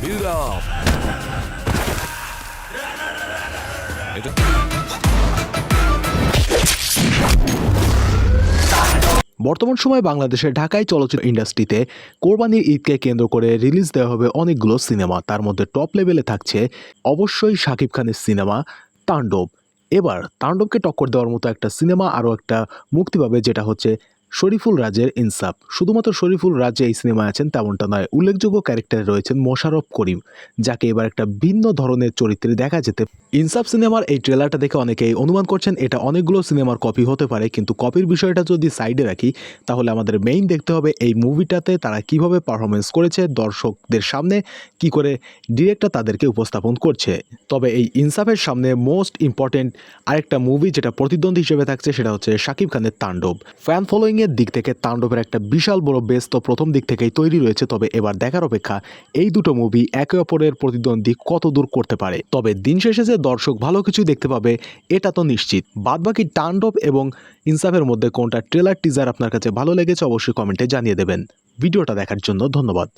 Up এটা বর্তমান সময়ে বাংলাদেশের ঢাকায় চলচ্চিত্র ইন্ডাস্ট্রিতে কোরবানির ঈদকে কেন্দ্র করে রিলিজ দেওয়া হবে অনেকগুলো সিনেমা। তার মধ্যে টপ লেভেলে থাকছে অবশ্যই শাকিব খানের সিনেমা তাণ্ডব। এবার তাণ্ডবকে টক্কর দেওয়ার মতো একটা সিনেমা আরও একটা মুক্তি পাবে, যেটা হচ্ছে শরীফুল রাজের ইনসাফ। শুধুমাত্র শরীফুল রাজ এই সিনেমায় আছেন তেমনটা নয়, উল্লেখযোগ্য ক্যারেক্টারে রয়েছেন মোশাররফ করিম, যাকে এবার একটা ভিন্ন ধরনের চরিত্রে দেখা যেতে ইনসাফ সিনেমার এই ট্রেলারটা দেখে অনেকেই অনুমান করছেন, এটা অনেকগুলো সিনেমার কপি হতে পারে, কিন্তু কপির বিষয়টা যদি সাইডে রাখি, তাহলে আমাদের মেইন দেখতে হবে এই মুভিটাতে তারা কীভাবে পারফরমেন্স করেছে, দর্শকদের সামনে কি করে ডিরেক্টর তাদেরকে উপস্থাপন করছে। তবে এই ইনসাফের সামনে মোস্ট ইম্পর্টেন্ট আরেকটা মুভি যেটা প্রতিদ্বন্দ্বী হিসেবে থাকছে, সেটা হচ্ছে শাকিব খানের তাণ্ডব। ফ্যান ফলোয়িং এর দিক থেকে তাণ্ডবের একটা বিশাল বড় বেস তো প্রথম দিক থেকেই তৈরি রয়েছে। তবে এবার দেখার অপেক্ষা, এই দুটো মুভি একে অপরের প্রতিদ্বন্দ্বী কত দূর করতে পারে? তবে দিন শেষে যে দর্শক ভালো কিছু দেখতে পাবে, এটা তো নিশ্চিত। বাদবাকি তাণ্ডব এবং ইনসাফের মধ্যে কোনটা ট্রেলার টিজার আপনার কাছে ভালো লেগেছে অবশ্যই কমেন্টে জানিয়ে দেবেন। ভিডিওটা দেখার জন্য ধন্যবাদ।